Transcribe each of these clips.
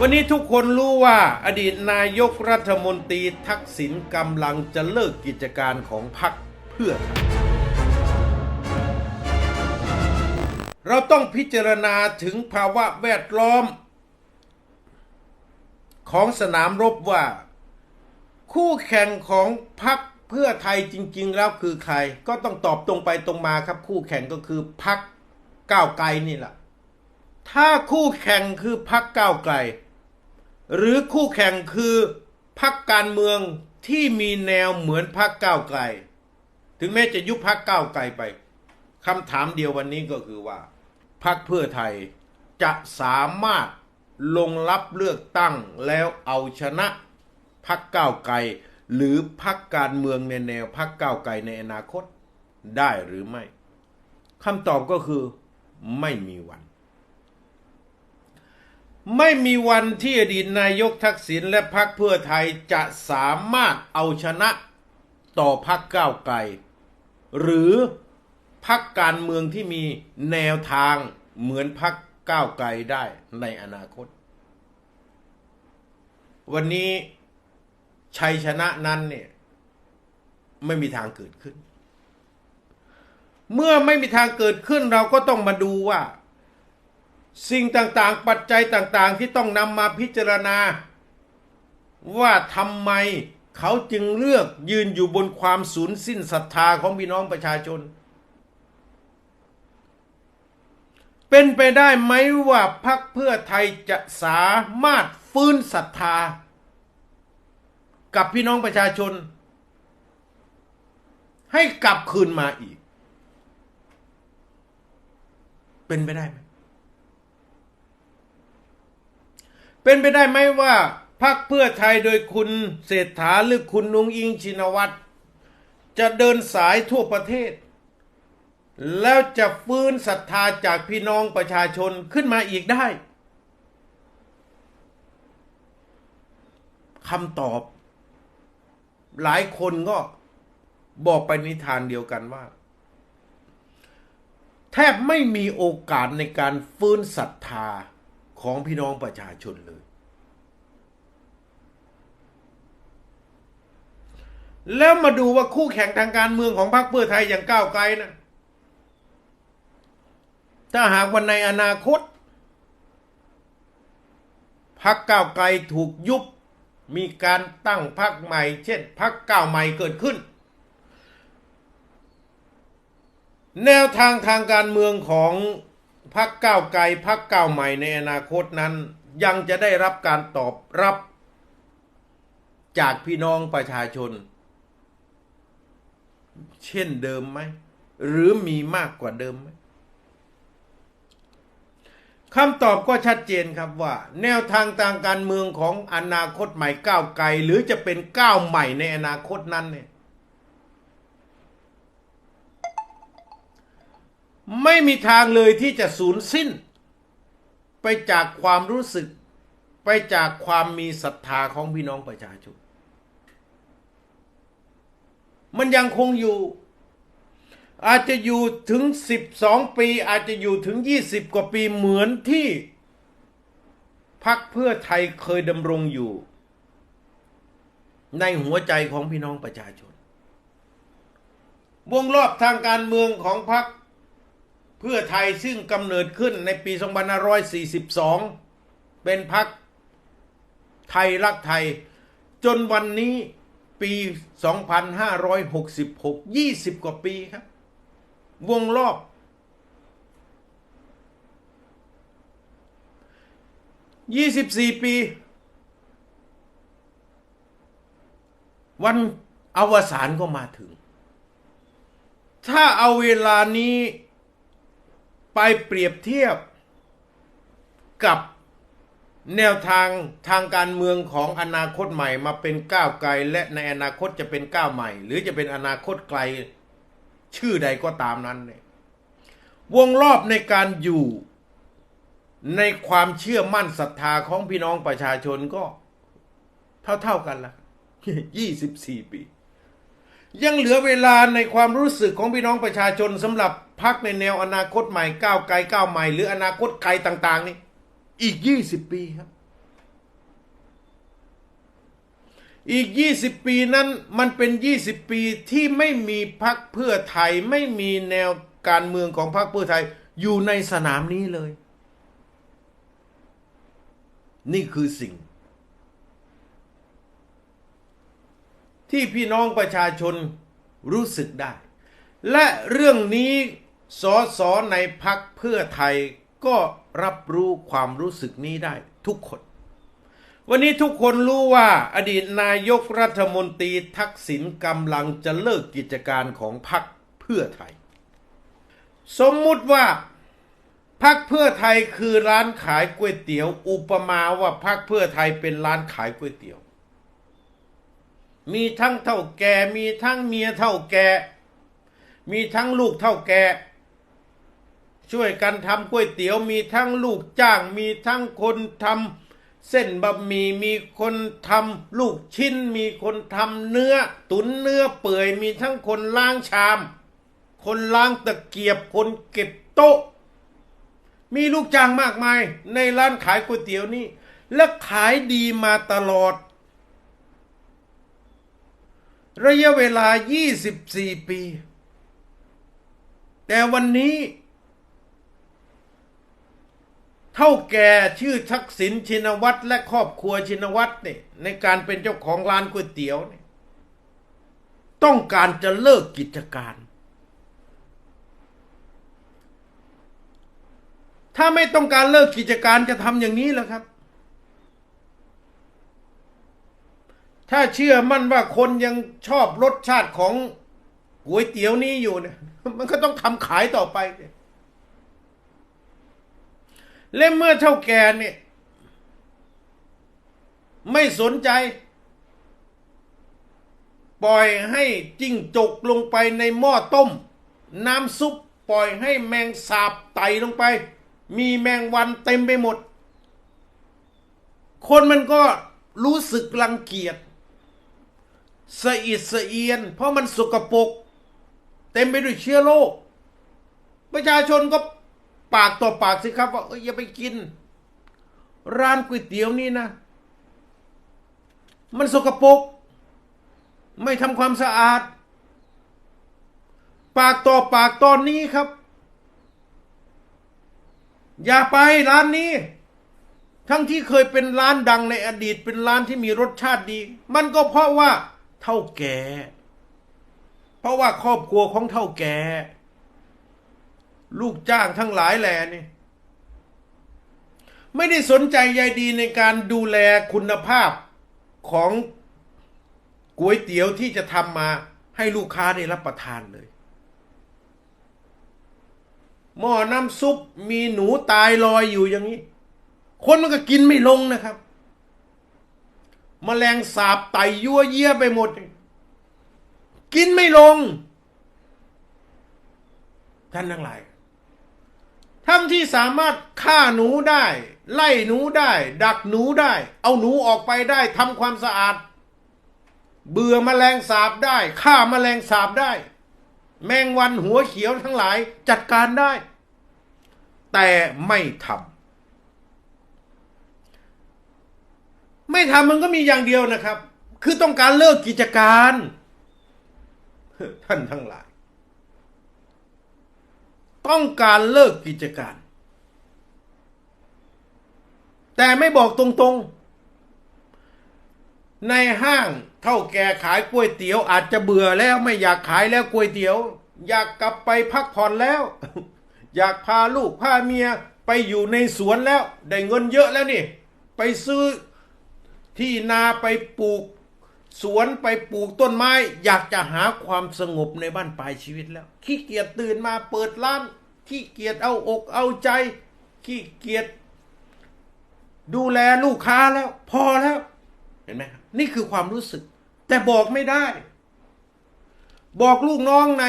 วันนี้ทุกคนรู้ว่าอดีตนายกรัฐมนตรีทักษิณกำลังจะเลิกกิจการของพรรคเพื่อ เราต้องพิจารณาถึงภาวะแวดล้อม ของสนามรบว่า คู่แข่งของพรรคเพื่อไทยจริง ๆ แล้วคือใคร ก็ต้องตอบตรงไปตรงมาครับคู่แข่งก็คือพรรคก้าวไกลนี่แหละ ถ้าคู่แข่งคือพรรคก้าวไกล หรือคู่แข่งคือพรรคการเมืองที่มีแนวเหมือนพรรคก้าวไกล ถึงแม้จะยุบพรรคก้าวไกลไปคำถามเดียววันนี้ก็คือว่าพรรคเพื่อไทยจะสามารถลงรับเลือกตั้งแล้วเอาชนะพรรคก้าวไกล หรือพรรคการเมืองในแนวพรรคก้าวไกลในอนาคตได้หรือไม่คำตอบก็คือไม่มีวัน ไม่มีวันที่อดีตนายกทักษิณและพรรคเพื่อไทยจะสามารถเอาชนะต่อพรรคก้าวไกล หรือพรรคการเมืองที่มีแนวทางเหมือนพรรคก้าวไกลได้ในอนาคต วันนี้ชัยชนะนั้นเนี่ยไม่มีทางเกิดขึ้น เมื่อไม่มีทางเกิดขึ้นเราก็ต้องมาดูว่า สิ่งต่างๆ ปัจจัยต่างๆ ที่ต้องนำมาพิจารณา ว่าทำไมเขาจึงเลือกยืนอยู่บนความสูญสิ้นศรัทธาของพี่น้องประชาชน เป็นไปได้ไหมว่าพรรคเพื่อไทยจะสามารถฟื้นศรัทธา กับพี่น้องประชาชน ให้กลับคืนมาอีก เป็นไปได้ไหม เป็นไปได้ไหมว่าพรรคเพื่อไทยโดยคุณเศรษฐาหรือคุณนุงอิงชินวัตรจะเดินสายทั่วประเทศ แล้วจะฟื้นศรัทธาจากพี่น้องประชาชนขึ้นมาอีกได้คำตอบ หลายคนก็บอกไปนิทานเดียวกันว่า แทบไม่มีโอกาสในการฟื้นศรัทธา ของพี่น้องประชาชนเลย แล้วมาดูว่าคู่แข่งทางการเมืองของพรรคเพื่อไทยอย่างก้าวไกลนะถ้าหากวันในอนาคตพรรคก้าวไกลถูกยุบมีการตั้งพรรคใหม่ เช่นพรรคก้าวใหม่เกิดขึ้น แนวทางทางการเมืองของ พรรคก้าวไกลพรรคก้าวใหม่ในอนาคตนั้น ยังจะได้รับการตอบรับจากพี่น้องประชาชน เช่นเดิมไหม หรือมีมากกว่าเดิมไหมคำตอบก็ชัดเจนครับว่า แนวทางทางการเมืองของอนาคตใหม่ก้าวไกล หรือจะเป็นก้าวใหม่ในอนาคตนั้นเนี่ย ไม่มีทางเลยที่จะสูญสิ้น ไปจากความรู้สึก ไปจากความมีศรัทธาของพี่น้องประชาชน มันยังคงอยู่ อาจจะอยู่ถึง 12 ปี อาจจะอยู่ถึง 20 กว่าปีเหมือนที่พักเพื่อไทยเคยดำรงอยู่ ในหัวใจของพี่น้องประชาชน วงรอบทางการเมืองของพรรค เพื่อไทยซึ่งกำเนิดขึ้นในปี 2542 เป็นพรรคไทยรักไทย จนวันนี้ปี 2566 20 กว่าปีครับ วงรอบ 24 ปี วันอวสานก็มาถึง ถ้าเอาเวลานี้ ไปเปรียบเทียบกับแนวทางทางการเมืองของอนาคตใหม่มาเป็นก้าวไกล และในอนาคตจะเป็นก้าวใหม่ หรือจะเป็นอนาคตไกลชื่อใดก็ตามนั้นเนี่ยวงรอบในการอยู่ในความเชื่อมั่นศรัทธาของพี่น้องประชาชนก็เท่าๆกันละยี่สิบสี่ปี ยังเหลือเวลาในความรู้สึกของพี่น้องประชาชนสำหรับพักในแนวอนาคตใหม่ก้าวไกลก้าวใหม่หรืออนาคตไกลต่าง ๆ นี่ อีกยี่สิบปีครับ อีกยี่สิบปีนั้นมันเป็นยี่สิบปีที่ไม่มีพักเพื่อไทยไม่มีแนวการเมืองของพักเพื่อไทยอยู่ในสนามนี้เลย นี่คือสิ่ง ที่พี่น้องประชาชนรู้สึกได้ และเรื่องนี้สสในพักเพื่อไทยก็รับรู้ความรู้สึกนี้ได้ทุกคน วันนี้ทุกคนรู้ว่าอดีตนายกรัฐมนตรีทักษิณกำลังจะเลิกกิจการของพรรคเพื่อไทย สมมุติว่าพรรคเพื่อไทยคือร้านขายก๋วยเตี๋ยว อุปมาว่าพรรคเพื่อไทยเป็นร้านขายก๋วยเตี๋ยว มีทั้งเท่าแก่ มีทั้งเมียเท่าแก่ มีทั้งลูกเท่าแก่ ช่วยกันทำก๋วยเตี๋ยว มีทั้งลูกจ้าง มีทั้งคนทำเส้นบะหมี่ มีคนทำลูกชิ้น มีคนทำเนื้อ ตุนเนื้อเปื่อย มีทั้งคนล้างชาม คนล้างตะเกียบ คนเก็บโต๊ะ มีลูกจ้างมากมายในร้านขายก๋วยเตี๋ยวนี่และขายดีมาตลอด ระยะเวลา 24 ปี แต่วันนี้ เท่าแก่ชื่อทักษิณชินวัตรและครอบครัวชินวัตรเนี่ยในการเป็นเจ้าของร้านก๋วยเตี๋ยวเนี่ยต้องการจะเลิกกิจการ ถ้าไม่ต้องการเลิกกิจการจะทำอย่างนี้เหรอครับ ถ้าเชื่อมั่นว่าคนยังชอบรสชาติของก๋วยเตี๋ยวนี้อยู่เนี่ย มันก็ต้องทำขายต่อไปและเมื่อเท่าแก่เนี่ย ไม่สนใจ ปล่อยให้จิ้งจกลงไปในหม้อต้ม น้ำซุปปล่อยให้แมงสาบไต่ลงไป มีแมงวันเต็มไปหมด คนมันก็รู้สึกรังเกียจ สะอิดสะเอียน เพราะมันสกปรกเต็มไปด้วยเชื้อโรคประชาชนก็ปากต่อปากสิครับ ว่าเอ้ยอย่าไปกิน ร้านก๋วยเตี๋ยวนี่นะ มันสกปรกไม่ทำความสะอาด ปากต่อปากตอนนี้ครับ อย่าไปร้านนี้ ทั้งที่เคยเป็นร้านดังในอดีตเป็นร้านที่มีรสชาติดี มันก็เพราะว่า เท่าแก่ เพราะว่าครอบครัวของเท่าแก่ ลูกจ้างทั้งหลายแหล่นี่ไม่ได้สนใจใยดีในการดูแลคุณภาพของก๋วยเตี๋ยวที่จะทำมาให้ลูกค้าได้รับประทานเลย หม้อน้ำซุปมีหนูตายลอยอยู่อย่างนี้ คนมันก็กินไม่ลงนะครับ มแมลงสาบไต่ยั่วเยี่ยไปหมด กินไม่ลง ท่านทั้งหลาย ทั้งที่สามารถฆ่าหนูได้ ไล่หนูได้ ดักหนูได้ เอาหนูออกไปได้ทำความสะอาด เบื่อมแมลงสาบได้ฆ่ามาแมลงสาบได้ แมงวันหัวเขียวทั้งหลายจัดการได้ แต่ไม่ทำ ไม่ทำมันก็มีอย่างเดียวนะครับ คือต้องการเลิกกิจการ ท่านทั้งหลาย ต้องการเลิกกิจการ แต่ไม่บอกตรงๆ ในห้างเท่าแก่ขายก๋วยเตี๋ยว อาจจะเบื่อแล้วไม่อยากขายแล้วก๋วยเตี๋ยว อยากกลับไปพักผ่อนแล้ว อยากพาลูกพาเมียไปอยู่ในสวนแล้ว ได้เงินเยอะแล้วนี่ ไปซื้อ ที่นาไปปลูก สวนไปปลูกต้นไม้ อยากจะหาความสงบในบ้านปลายชีวิตแล้ว ขี้เกียจตื่นมาเปิดร้าน ขี้เกียจเอาอกเอาใจ ขี้เกียจดูแลลูกค้าแล้ว พอแล้ว เห็นไหมครับนี่คือความรู้สึก แต่บอกไม่ได้ บอกลูกน้องใน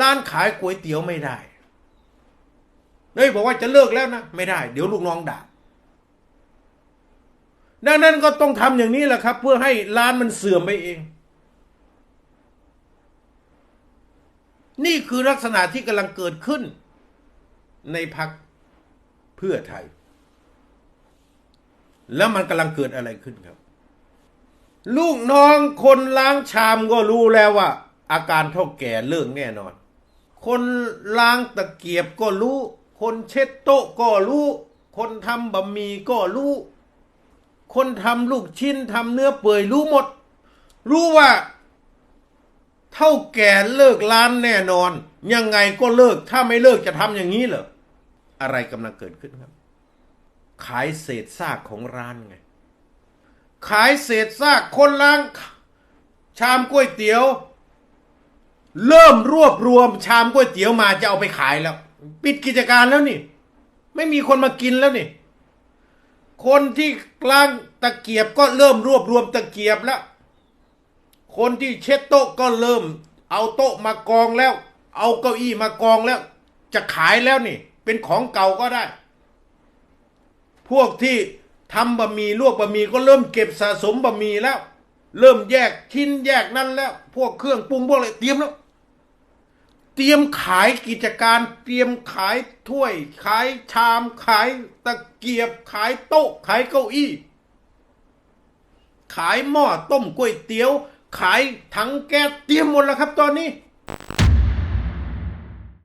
ร้านขายก๋วยเตี๋ยวไม่ได้เฮ้ยบอกว่าจะเลิกแล้วนะ ไม่ได้ เดี๋ยวลูกน้องด่า ดังนั้นก็ต้องทำอย่างนี้แหละครับ เพื่อให้ร้านมันเสื่อมไปเอง นี่คือลักษณะที่กำลังเกิดขึ้น ในพักเพื่อไทย แล้วมันกำลังเกิดอะไรขึ้นครับ ลูกน้องคนล้างชามก็รู้แล้วว่า อาการเท่าแก่เลิกแน่นอน คนล้างตะเกียบก็รู้ คนเช็ดโต๊ะก็รู้ คนทำบะหมี่ก็รู้ คนทำลูกชิ้นทำเนื้อเปื่อยรู้หมด รู้ว่า เท่าแก่เลิกร้านแน่นอน ยังไงก็เลิก ถ้าไม่เลิกจะทำอย่างนี้เหรออะไรกำลังเกิดขึ้นครับ ขายเศษซากของร้านไง ขายเศษซากคนล้าง ชามก๋วยเตี๋ยว เริ่มรวบรวม ชามก๋วยเตี๋ยวมาจะเอาไปขายแล้ว ปิดกิจการแล้วนี่ ไม่มีคนมากินแล้วนี่ คนที่ล้างตะเกียบก็เริ่มรวบรวมตะเกียบแล้ว คนที่เช็ดโต๊ะก็เริ่ม เอาโต๊ะมากองแล้ว เอาเก้าอี้มากองแล้ว จะขายแล้วนี่ เป็นของเก่าก็ได้ พวกที่ทำบะหมี่ลวกบะหมี่ก็เริ่มเก็บสะสมบะหมี่แล้ว เริ่มแยกชิ้นแยกนั่นแล้ว พวกเครื่องปรุงพวกอะไรเตรียมแล้ว เตรียมขายกิจการเตรียมขายถ้วย ขายชามขายตะเกียบขายโต๊ะ ขายเก้าอี้ ขายหม้อต้มก๋วยเตี๋ยว ขายถังแก๊สเตรียมหมดแล้วครับตอนนี้